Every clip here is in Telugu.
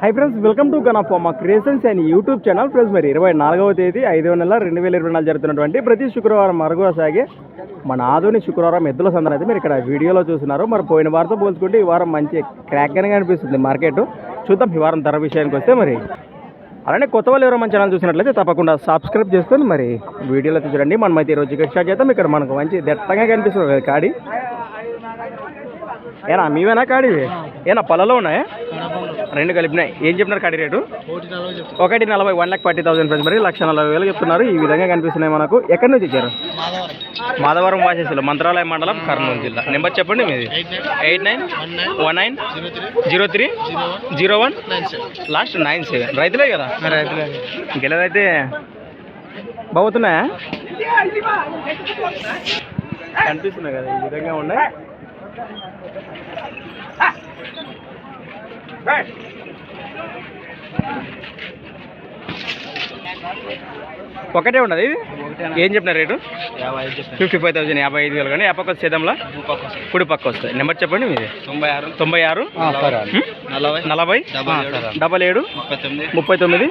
Hi friends welcome to gun of మా creations and YouTube channel friends మరి ఇరవై నాలుగవ తేదీ ఐదవ నెల రెండు వేల ఇరవై నాలుగు జరుగుతున్నటువంటి ప్రతి శుక్రవారం అరుగుగా సాగే మన ఆధుని శుక్రవారం ఎద్దుల సందర్ అయితే మీరు ఇక్కడ వీడియోలో చూస్తున్నారు. మరి పోయిన వారితో పోల్చుకుంటే ఈ వారం మంచి క్రాక్గానే కనిపిస్తుంది మార్కెట్. చూద్దాం ఈ వారం ధర విషయానికి వస్తే మరి. అలానే కొత్త వాళ్ళు ఎవరో మన ఛానల్ చూసినట్లయితే తప్పకుండా సబ్స్క్రైబ్ చేసుకొని మరి వీడియోలో చూడండి. మనం అయితే ఈరోజు ఇక్కడ స్టార్ట్ చేద్దాం. ఇక్కడ మనకు మంచి దట్టంగా కనిపిస్తుంది. కాడి. ఏనా మీవేనా కాడి ఏనా పొలంలో ఉన్నాయా? రెండు కలిపినాయి. ఏం చెప్పినారు కాడి రేటు? ఒకటి నలభై one lakh forty thousand friends మరి లక్ష నలభై వేలు చెప్తున్నారు. ఈ విధంగా కనిపిస్తున్నాయి మనకు. ఎక్కడి నుంచి ఇచ్చారు మాధవరం. వాసేసులు మంత్రాలయం మండలం కర్నూలు జిల్లా. నెంబర్ చెప్పండి మీది. Eight nine. One nine. Zero three. Zero one. Last nine seven. రైతులే కదా? రైతులే. గెలదైతే బాగుతున్నాయా? కనిపిస్తున్నాయి కదా ఈ విధంగా ఉన్నాయి. ఒకటే ఉన్నది? ఏం చెప్పినారు రేటు? ఫిఫ్టీ ఫైవ్ థౌసండ్ యాభై ఐదు వేలు కానీ ఏ పక్క వచ్చేదంలా? కుడి పక్క వస్తుంది నెంబర్ చెప్పండి మీది. తొంభై ఆరు. తొంభై ఆరు? నలభై. డబల్ ఏడు. ముప్పై తొమ్మిది.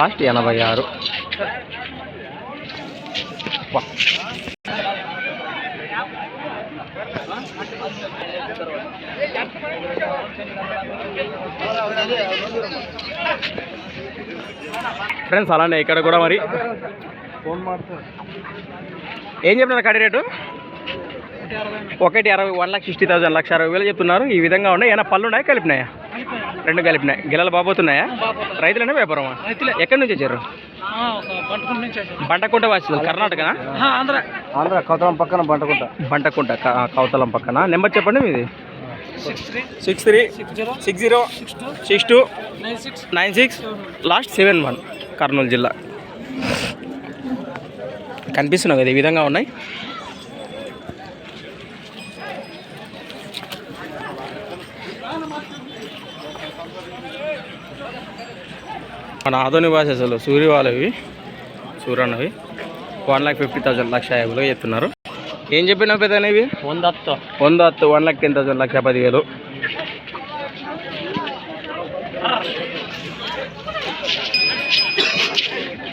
లాస్ట్ ఎనభై ఆరు. ఫ్రెండ్స్ అలానే ఇక్కడ కూడా మరి. ఏం చెప్తున్నారు కడి రేటు? ఒకటి అరవై వన్ లాక్ సిక్స్టీ థౌసండ్ లక్ష అరవై వేలు చెప్తున్నారు. ఈ విధంగా ఉన్నాయి. ఏమైనా పళ్ళు ఉన్నాయా? కలిపినాయా? రెండు కలిపినాయి? గిల్లలు బాబోతున్నాయా రైతులనే వ్యాపారమా? ఎక్కడి నుంచి వచ్చారు? బంటకుంట వాసి కర్ణాటకనా? ఆంధ్ర. ఆంధ్ర కౌతలం పక్కన బంటకుంట. బంటకుంట కౌతలం పక్కన. నెంబర్ చెప్పండి మీది. Six three six zero six two nine six last seven one Kurnool జిల్లా కనిపిస్తున్నావు కదా ఈ విధంగా ఉన్నాయి? మన ఆధునిక భాష అసలు సూర్య వాళ్ళవి సూర్యన్నవి వన్ లాక్ ఫిఫ్టీ థౌసండ్ లక్ష యాభైలో చెప్తున్నారు. ఏం చెప్పినావు పెద్ద ఇవి వంద హత్తు వంద హత్తు వన్ లాక్ టెన్ థౌసండ్ లక్ష పదివేలు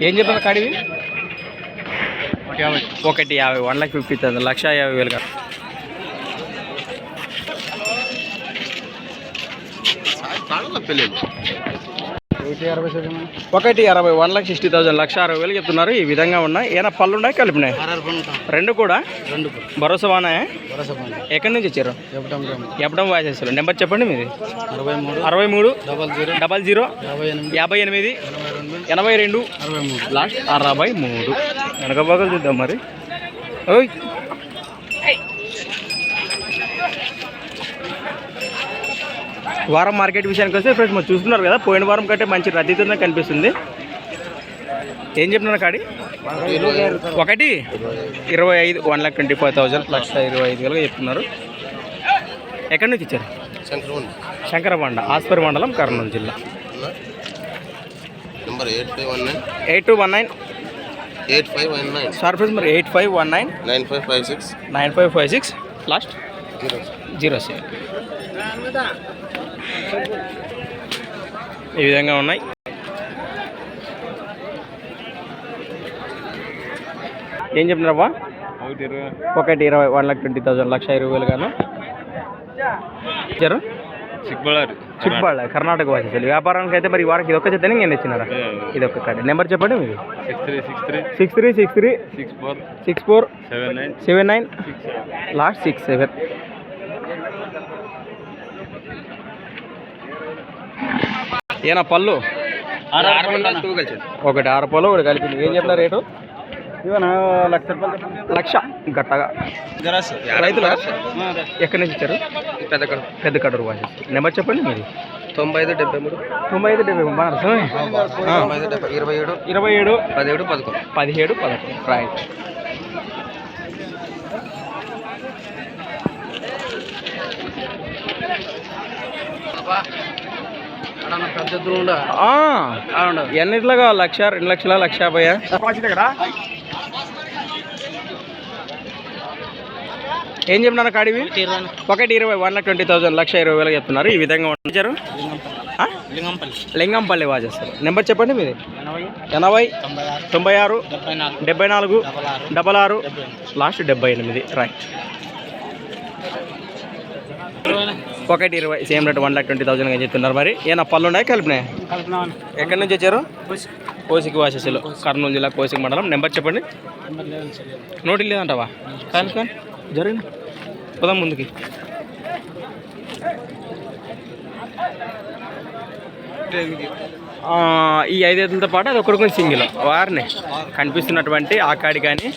ఏం చెప్పారు కాడివి యాభై ఒకటి యాభై వన్ లాక్ ఫిఫ్టీ థౌసండ్ లక్ష యాభై వేలు కాదు పెళ్ళి అరవై ఒకటి అరవై వన్ లాక్ సిక్స్టీ థౌసండ్ లక్ష అరవై వేలు చెప్తున్నారు. ఈ విధంగా ఉన్నాయి ఏమైనా పళ్ళు ఉన్నాయి కలిపినాయి రెండు కూడా? రెండు భరోసా వరస ఎక్కడి నుంచి వచ్చారు? ఎప్పడం వాయిసేస్తారు నెంబర్ చెప్పండి మీది. అరవై మూడు అరవై మూడు డబల్ జీరో యాభై ఎనిమిది ఎనభై రెండు లాస్ట్ అరవై మూడు. వెనక చూద్దాం మరి. ఓయ్! వారం మార్కెట్ విషయానికి వస్తే ఫ్రెండ్స్ మీరు చూస్తున్నారు కదా పోయిన వారం కంటే మంచి రద్దీతోనే కనిపిస్తుంది. ఏం చెప్తున్నారు కాడి? ఒకటి ఇరవై ఐదు one lakh twenty five thousand లక్ష ఇరవై ఐదు వేలుగా చెప్తున్నారు. ఎక్కడి నుంచి ఇచ్చారు శంకరబండ ఆస్పరి మండలం కర్నూలు జిల్లా. Number eight five one nine eight two one nine. Eight five one nine sir friends మరి eight five one nine. Nine five five six nine five five six. Last. Zero. Zero seven ఈ విధంగా ఉన్నాయి. ఏం చెప్తున్నారబ్బా? ఒకటి ఇరవై. ఒకటి ఇరవై వన్ లాక్ ట్వంటీ థౌసండ్ లక్ష ఇరవై వేలు గాను. ఇచ్చారు చిక్బళ్ళారి. చిక్బాళ్ళ కర్ణాటక వాసి వ్యాపారానికి అయితే మరి వారికి ఇది ఒక్క చేతనే నేను ఇచ్చినారా ఇది ఒక్క కార్డు నెంబర్ చెప్పండి మీది six three six three. Six four. Six four. Seven nine. Seven nine. Last six seven. ఏనా పళ్ళు? ఒకటి ఆరు పళ్ళు ఒకటి కలిపి ఏం చెప్తారు రేటు? లక్ష రూపాయలు లక్ష. గట్టగా. రైతుల? ఎక్కడి నుంచి ఇచ్చారు పెద్ద పెద్ద కడూరు వాసి నెంబర్ చెప్పండి మీది. తొంభై ఐదు డెబ్బై మూడు. తొంభై ఐదు డెబ్బై అర్థమే. ఐదు డెబ్బై ఇరవై ఏడు. ఇరవై ఏడు. పదిహేడు పదకొండు. పదిహేడు పదకొండు. రైట్ ఆ, ఎన్నిట్లుగా లక్ష రెండు లక్షల? లక్ష యాభై ఏం చెప్పినారు కాడివి ఒకటి ఇరవై. వన్ లాక్ ట్వంటీ థౌసండ్ లక్ష ఇరవై వేలకు చెప్తున్నారు. ఈ విధంగా ఉంచారు? లింగంపల్లి. లింగంపల్లి వాచేస్తారు నెంబర్ చెప్పండి మీది. ఎనభై. తొంభై ఆరు. డెబ్బై నాలుగు. డబల్ ఆరు. లాస్ట్ డెబ్బై ఎనిమిది. రైట్ ఒకటి ఇరవై same rate one lakh twenty thousand అని చెప్తున్నారు మరి. ఏనా పళ్ళు ఉన్నాయి కలిపినాయి ఎక్కడి నుంచి వచ్చారు? కోసికి. వాసేసులు కర్నూలు జిల్లా కోసికి మండలం. నెంబర్ చెప్పండి. నోటి లేదంటావా? కానీ కానీ జరిగింది. పోదాం ముందుకి. ఆ, ఈ ఐదైదులతో పాటు అది ఒకటి కొంచెం సింగిల్. వారిని కనిపిస్తున్నటువంటి ఆ కాడి కానీ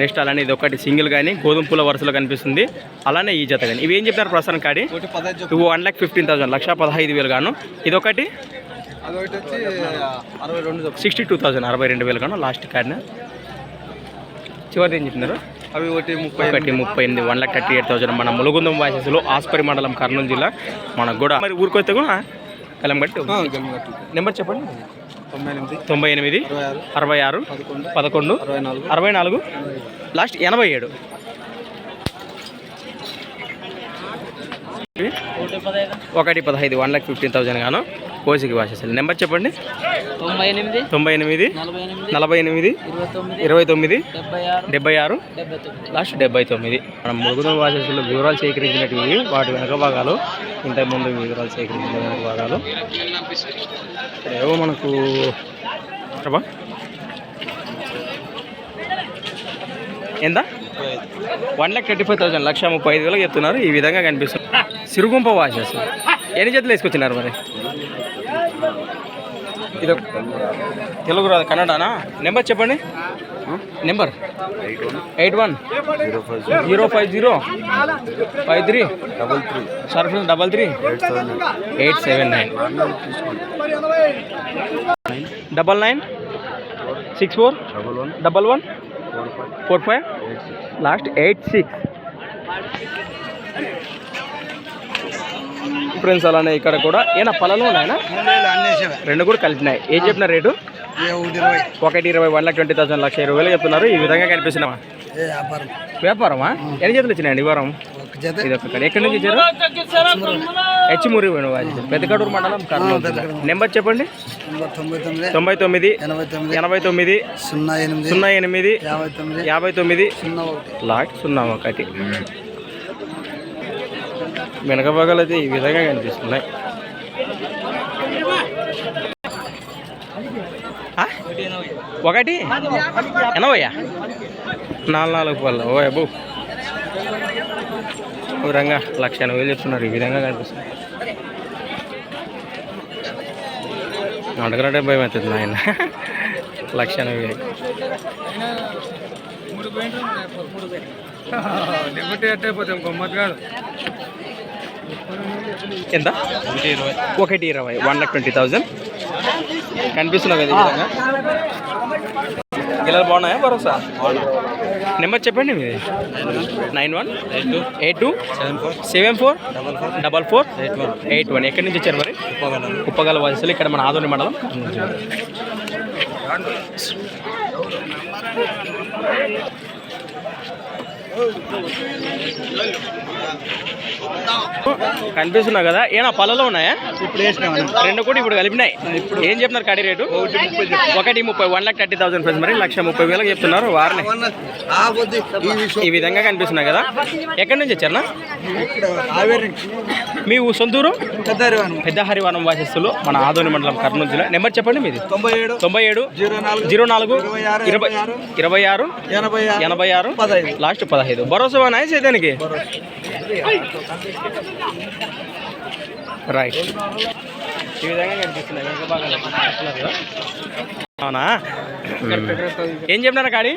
నెక్స్ట్ అలానే ఇది ఒకటి సింగిల్ కానీ గోధుమ పూల వరుసలో కనిపిస్తుంది. అలానే ఈ జత కానీ. ఇవి ఏం చెప్పారు ప్రస్తుతం కాడి ఇవి వన్ ల్యాక్ ఫిఫ్టీన్ థౌసండ్ లక్ష పదహైదు వేలు గాను. ఇది ఒకటి అది ఒకటి వచ్చి అరవై రెండు సిక్స్టీ టూ థౌసండ్ అరవై రెండు వేలు గాను లాస్ట్ కాడిన. చివరిది ఏం చెప్పినారు అవి ఒకటి ముప్పై ఒకటి ముప్పై ఎనిమిది one lakh thirty eight thousand మన ములుగుందం వాసెస్లో ఆస్పరి మండలం కర్నూలు జిల్లా. మనకు కూడా మరి ఊరికొస్తే కూడా కలం బట్టి గల్లిగట్టు నెంబర్ చెప్పండి. తొంభై ఎనిమిది అరవై ఆరు పదకొండు అరవై నాలుగు. అరవై నాలుగు లాస్ట్ ఎనభై ఏడు. ఒకటి పదహైదు వన్ లాక్ ఫిఫ్టీన్ థౌసండ్ గాను. కోసికి వాసేసాలి నెంబర్ చెప్పండి? తొంభై ఎనిమిది తొంభై ఎనిమిది నలభై ఎనిమిది ఇరవై తొమ్మిది డెబ్బై ఆరు లాస్ట్ డెబ్బై తొమ్మిది. మనం మురుగుదం వాసేసులు వివరాలు సేకరించినటివి వాటి వెనక భాగాలు ఇంతకుముందు వివరాలు సేకరించిన వెనక భాగాలు. ఏవో మనకు చెప్పా ఎంత one lakh thirty five thousand లక్ష ముప్పై ఐదు వేలకు చెప్తున్నారు. ఈ విధంగా కనిపిస్తుంది. సిరుగుంప వాచెస్ ఎన్ని జతలు వేసుకొచ్చినారు మరి? ఇది తెలుగు రాదు కన్నడనా? నెంబర్ చెప్పండి. Number eight one zero five zero five three double three Surf double three eight seven nine double nine six four double one double one four five last eight six friends అలానే ఇక్కడ కూడా. ఏనా పళ్ళలో ఉన్నాయనా? అన్నేసేవా రెండు కూడా కలిపినాయి. ఏం చెప్పిన రేటు? ఒకటి ఇరవై. వన్ లాక్ ట్వంటీ థౌసండ్ లక్ష ఇరవై వేలు చెప్తున్నారు. ఈ విధంగా వ్యాపారం. వ్యాపారమా? ఎన్ని చేతులు వచ్చినాయండి ఈ వారం? ఇది ఒక ఎక్కడి నుంచి వచ్చారు హెచ్మురి పెద్దకడూరు మండలం కర్నూలు. నెంబర్ చెప్పండి. తొంభై తొమ్మిది. ఎనభై తొమ్మిది. సున్నా ఎనిమిది. సున్నా ఎనిమిది యాభై తొమ్మిది. యాభై తొమ్మిది లాట్ సున్నా ఒకటి. వెనక భాగాలు అయితే ఈ విధంగా కనిపిస్తున్నాయి? ఒకటి? ఎనభయ్యా నాలుగు నాలుగు పళ్ళు. ఓ అబ్బు. ఈ విధంగా లక్ష ఎనభై వేలు చెప్తున్నారు. ఈ విధంగా కనిపిస్తుంది అడగలంటే భయం అవుతుంది నాయన. లక్ష ఎనభై వేలు. ఎంత? ఒకటి ఇరవై. వన్ లాక్ ట్వంటీ థౌజండ్ కనిపిస్తున్నావు కదా ఈ విధంగా. గిల్లలు బాగున్నాయా? భరోసా? నెంబర్ చెప్పండి మీది. Nine one eight two seven four seven four double four double four eight one eight one ఎక్కడి నుంచి వచ్చారు మరి? ఉప్పగలం వయసులు. ఇక్కడ మన ఆదోని మండలం. కనిపిస్తున్నావు కదా. ఏనా పళ్ళలో ఉన్నాయా? ఇప్పుడు రెండు కూడా ఇప్పుడు కలిపినాయి. ఏం చెప్తున్నారు కడి రేటు? ఒకటి ముప్పై one lakh thirty thousand friends మరి లక్ష ముప్పై వేలకు చెప్తున్నారు వారిని. ఈ విధంగా కనిపిస్తున్నాయి కదా. ఎక్కడి నుంచి వచ్చారనా ఆవేరి మీ సొంతూరు? పెద్ద హరివానం వాసిస్తులు మన ఆదోని మండలం కర్నూలు జిల్లా. నెంబర్ చెప్పండి మీది. తొంభై ఏడు తొంభై ఏడు జీరో నాలుగు ఇరవై ఆరు ఇరవై ఇరవై ఆరు ఎనభై ఆరు ఎనభై ఆరు లాస్ట్ పదహైదు. భరోసా నాయ సేదానికి రైట్ ఈ విధంగా కనిపిస్తున్నాయి. వెనక భాగంలో చూస్తున్నారు కదా? అవునా? ఏం చెప్పినారు కాడి?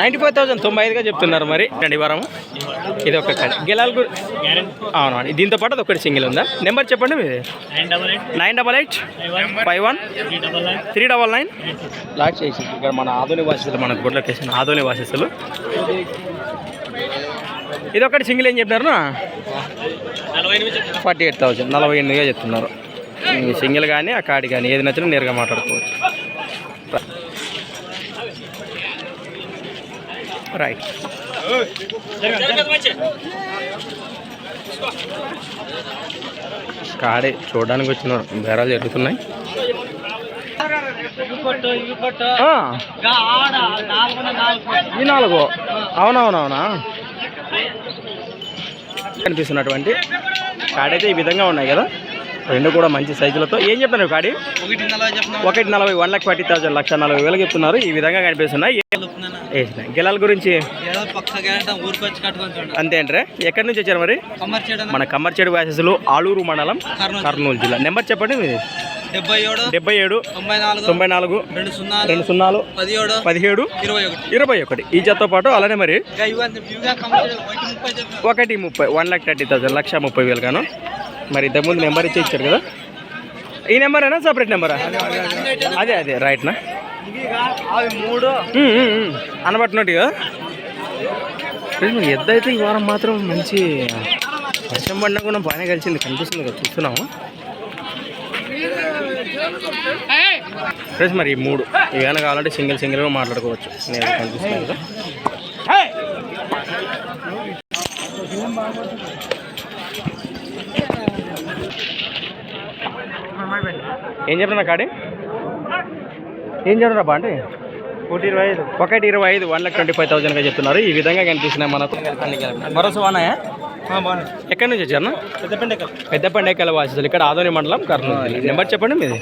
నైంటీ ఫైవ్ థౌసండ్ తొంభై ఐదుగా చెప్తున్నారు మరి. రండి వారం. ఇది ఒక గెలాల్ గెలాలు అవునండి అవునా దీంతో పాటు అది ఒకటి సింగిల్ ఉందా? నెంబర్ చెప్పండి మీది. Nine double eight five one three double nine. Last చేసి ఇక్కడ మన ఆధునిక వాసిస్తులు మన గుడ్లకేసిన ఆధునిక వాసిస్తులు. ఇది ఒకటి సింగిల్ ఏం చెప్పినారు? ఫార్టీ ఎయిట్ థౌసండ్ నలభై ఎనిమిదిగా చెప్తున్నారు. సింగిల్ కానీ ఆ కాడి కానీ ఏది నచ్చినా నేరుగా మాట్లాడుకోవచ్చు. రైట్ కాడే చూడడానికి వచ్చినారు బేరాలు జరుగుతున్నాయి ఈ నాలుగు. అవునవునవునా? కనిపిస్తున్నటువంటి కాడైతే ఈ విధంగా ఉన్నాయి కదా. రెండు కూడా మంచి సైజులతో. ఏం చెప్తున్నారు కాడి? ఒకటి నలభై చెప్పిన వన్ లాక్ ఫార్టీ థౌసండ్ లక్ష నలభై వేలు చెప్తున్నారు. ఈ విధంగా కనిపిస్తున్నాయి. గెలాల గురించి? అంతే అంటే ఎక్కడి నుంచి వచ్చారు మరి? మన కమ్మర్చేడు వ్యాసెస్లో ఆలూరు మండలం కర్నూలు. జిల్లా. నెంబర్ చెప్పండి మీది. డెబ్బై ఏడు తొంభై నాలుగు రెండు సున్నా రెండు సున్నాలు పదిహేడు ఇరవై ఒకటి. ఈ జతతో పాటు అలానే మరి చెప్పిన ఒకటి ముప్పై వన్ లాక్ థర్టీ థౌసండ్ లక్ష ముప్పై వేలు గాను మరి ఇంతకుముందు నెంబర్ ఇచ్చి ఇచ్చారు కదా? ఈ నెంబరేనా? సపరేట్ నెంబరా? అదే అదే రైట్నా? అవి మూడు అనబట్టినట్టు కదా? ఎద్దు అయితే ఈ వారం మాత్రం మంచి వర్షం పడినా కూడా బాగానే కలిసింది. కనిపిస్తుంది కదా చూస్తున్నాము ఫ్రెండ్స్ మరి ఈ మూడు. ఏమైనా కావాలంటే సింగిల్ సింగిల్గా మాట్లాడుకోవచ్చు. నేను కనిపిస్తుంది కదా. ఏం చెప్తున్నా కాడి ఏం చెప్తున్నా బా అంటే ఒకటి ఇరవై ఐదు. ఒకటి ఇరవై ఐదు వన్ లాక్ ట్వంటీ ఫైవ్ థౌసండ్గా చెప్తున్నారు. ఈ విధంగా కనిపిస్తున్నాయి మనకు. భరోసా వానాయా బాగున్నాయి. ఎక్కడి నుంచి వచ్చారు పెద్ద పెండకల్ పెద్ద పండేకల వాసిస్తులు ఇక్కడ ఆదోని మండలం కర్నూలు. నెంబర్ చెప్పండి మీది.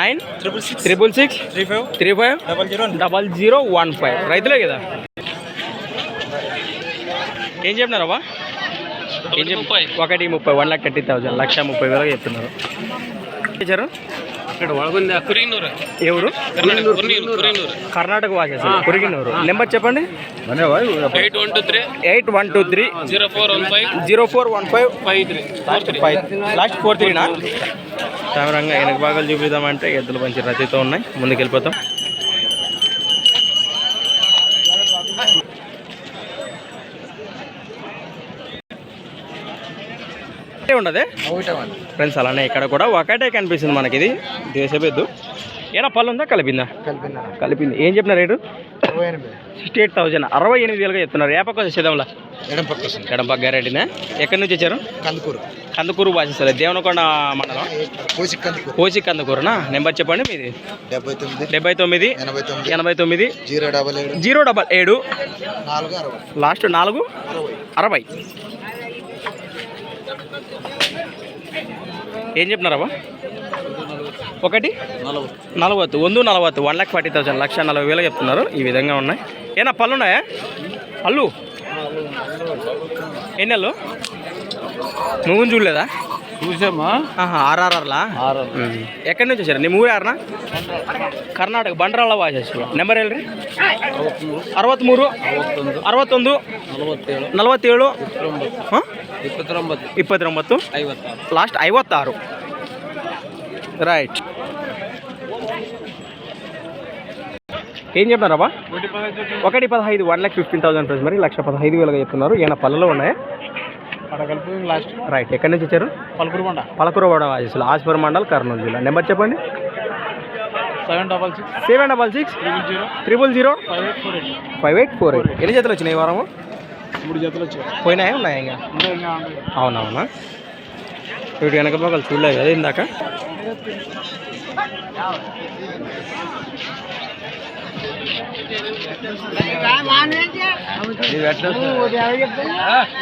Nine triple six. Triple six three five. Three five. Double zero double zero one five. రైతులే కదా? ఏం చెప్పినారవ్వా ఏం చెప్పి ఒకటి ముప్పై వన్ లాక్ థర్టీ థౌసండ్ లక్ష ముప్పై వేలు చెప్తున్నారు. ఇచ్చారు ఎవరు? కర్ణాటక వాసెస్ కురిగినూరు. నెంబర్ చెప్పండి. Eight one two three. Zero four one five. Zero four one five. Five three. Five. Last four త్రీనా కెమెరాగా వెనక భాగాలు చూపిద్దామంటే ఎద్దుల మంచి రద్దీతో ఉన్నాయి. ముందుకు వెళ్ళిపోతాం ఉండదే? ఫ్రెండ్స్ అలానే ఇక్కడ కూడా ఒకటే కనిపిస్తుంది మనకి ఇది దేశపెద్దు ఏనా పళ్ళు ఉందా కలిపిందా? కలిపింది. ఏం చెప్పిన రేటు? Sixty eight thousand. అరవై ఎనిమిది వేలుగా చెప్తున్నారు. ఏ పక్క వచ్చేదాంలా ఎడం పక్క గ్యారెంటీనే? ఎక్కడి నుంచి వచ్చారు? కందుకూరు. కందుకూరు భాషిస్తారు దేవనకొండ మండలం? కోసి కందుకూరునా? నెంబర్ చెప్పండి మీది. డెబ్బై తొమ్మిది డెబ్బై తొమ్మిది ఎనభై తొమ్మిది ఎనభై తొమ్మిది జీరో డబల్ ఏడు లాస్ట్ నాలుగు? అరవై. ఏం చెప్తున్నారా ఒకటి? నలభై వందు నలభై వన్ ల్యాక్ ఫార్టీ థౌసండ్. లక్ష నలభై వేలు చెప్తున్నారు. ఈ విధంగా ఉన్నాయి. ఏనా పళ్ళు ఉన్నాయా? అల్లు? ఎన్ని అల్లు? నువ్వు చూడలేదా? చూసామా? ఆర్ఆర్ఆర్లా? ఎక్కడి నుంచి వచ్చారా? నేను మూవీ ఆర్నా కర్ణాటక బండ్రాల వాసేసు నెంబర్ వెళ్ళి అరవత్మూరు అరవత్తొందు. నలవత్తేడు. ಇಪ್ಪತ್ತೊಂಬತ್ತು ಇಪ್ಪತ್ತೊಂಬತ್ತು ಐವತ್ತಾರು లాస్ట్ ఐవత్తారు రైట్ ఏం చెప్పినారబ్బా ఒకటి పదహైదు one lakh fifteen thousand price మరి లక్ష పదహైదు వేలుగా చెప్తున్నారు ఈయన పళ్ళలో ఉన్నాయా కలిపి లాస్ట్ రైట్ ఎక్కడి నుంచి వచ్చారు పలుకురు మండ పలకూరవాడ వాసిస్తులు ఆస్పర్ మండల్ కర్నూలు జిల్లా నెంబర్ చెప్పండి seven double six seven double six zero triple zero five eight four eight five eight four eight ఎన్ని జతలు వచ్చినాయి ఈ వారము మూడు జతలు వచ్చాయి. పోయినాయా? ఉన్నాయా ఇంకా. అవునవునా? వీటి వెనక పక్కలు చూడలేదు కదా ఇందాక?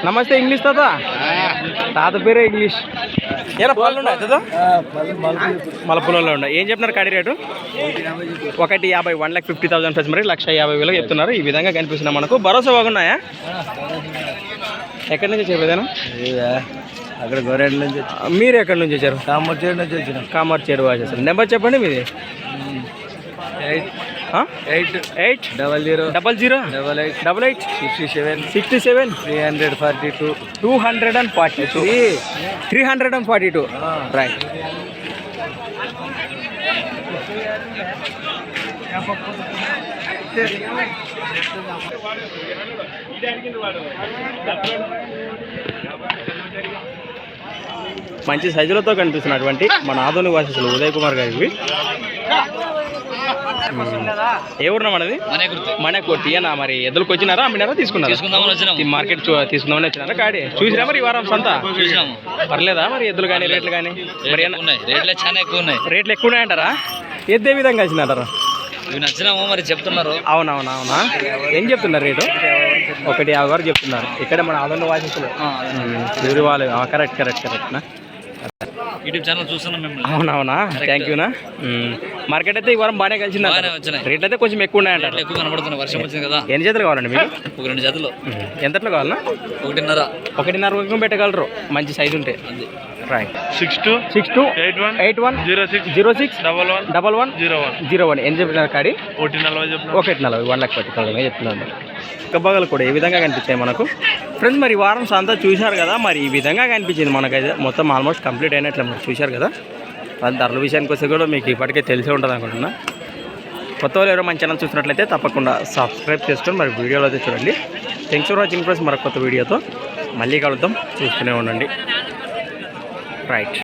నమస్తే ఇంగ్లీష్ తాత? తాత పేరే ఇంగ్లీష్. ఏనా పళ్ళు ఉన్నాయి తాత? మలపులలో ఉన్నాయి. ఏం చెప్తున్నారు కాడి రేటు? ఒకటి యాభై one lakh fifty thousand plus మరి లక్ష యాభై వేలు చెప్తున్నారు. ఈ విధంగా కనిపిస్తున్నాయి మనకు. భరోసా బాగున్నాయా? ఎక్కడి నుంచి ఏదైనా అక్కడ గోరెంట్ల నుంచి మీరు ఎక్కడి నుంచి వచ్చారు? కామర్చేడు నుంచి వచ్చిన. కామర్ చెడు వాసేసారు నెంబర్ చెప్పండి మీది. Eight? Eight eight double zero double zero double eight double eight sixty seven sixty seven three hundred forty two two hundred and forty two three hundred and forty two right మంచి సైజులతో కనిపిస్తున్నటువంటి మన ఆధునిక వాసస్సులు ఉదయ్ కుమార్ గారి ఇవి ఏ ఊరునా మనది? మనే గుర్తు మన కొట్టియనా మరి? ఎద్దులకు వచ్చినారా అమ్మినారా? తీసుకున్నారా? మార్కెట్ చూ- తీసుకుందామని వచ్చినారా కాడి? చూసిరా మరి ఈ వారం సంత? పర్లేదా మరి ఎద్దులు కానీ రేట్లు కానీ మరి రేట్లు ఎక్కువ ఉన్నాయి రేట్లు చాలా ఎక్కువ ఉన్నాయి రేట్లు ఎక్కువ ఉన్నాయంటారా ఎద్దే విధంగా వచ్చినాటారా ఇవి నచ్చినాము మరి చెప్తున్నారు. అవునవునా అవునా? ఏం చెప్తున్నారు రేటు? ఒకటి యాభై వరకు చెప్తున్నారు. ఇక్కడ మన ఆదరణ ఊరి వాళ్ళు కరెక్ట్ కరెక్ట్ కరెక్ట్ నా? యూట్యూబ్ ఛానల్ చూస్తున్నాం మేము అవునవునా? థ్యాంక్ యూనా మార్కెట్ అయితే ఈ వారం బాగానే కలిసింది. రేట్లు అయితే కొంచెం ఎక్కువ ఉన్నాయంటారు రేట్లు ఎక్కువ కనబడుతున్నాయి. వర్షం వచ్చింది కదా. ఎన్ని చేతులు కావాలండి మీకు? ఒక రెండు జతలు. ఎంతట్లో కావాలన్నా? ఒకటిన్నర. ఒకటిన్నర వరకు పెట్టగలరు. మంచి సైజు ఉంటే. అంది right six two six two eight one eight one zero six zero six double one double one zero one zero one ఎన్ని చెప్పినారు కాడి? ఒకటి నలభై ఒకటి నలభై. వన్ లాక్ పట్టి థౌసండ్ చెప్తున్నాను. కబ్బగలు కూడా ఈ విధంగా కనిపిస్తాయి మనకు? ఫ్రెండ్స్ మరి వారం సంతా చూశారు కదా? మరి ఈ విధంగా కనిపించింది మనకైతే. మొత్తం ఆల్మోస్ట్ కంప్లీట్ అయినట్లే మరి చూశారు కదా? అది ధరల విషయానికి వస్తే కూడా మీకు ఇప్పటికే తెలిసే ఉంటుంది అనుకుంటున్నా. కొత్త వాళ్ళు ఎవరో మన ఛానల్ చూసినట్లయితే తప్పకుండా సబ్స్క్రైబ్ చేసుకొని మరి వీడియోలో అయితే చూడండి. థ్యాంక్స్ ఫర్ వాచింగ్ ఫ్రెండ్స్ మరొక కొత్త వీడియోతో మళ్ళీ కలుద్దాం. చూస్తూనే ఉండండి. రైట్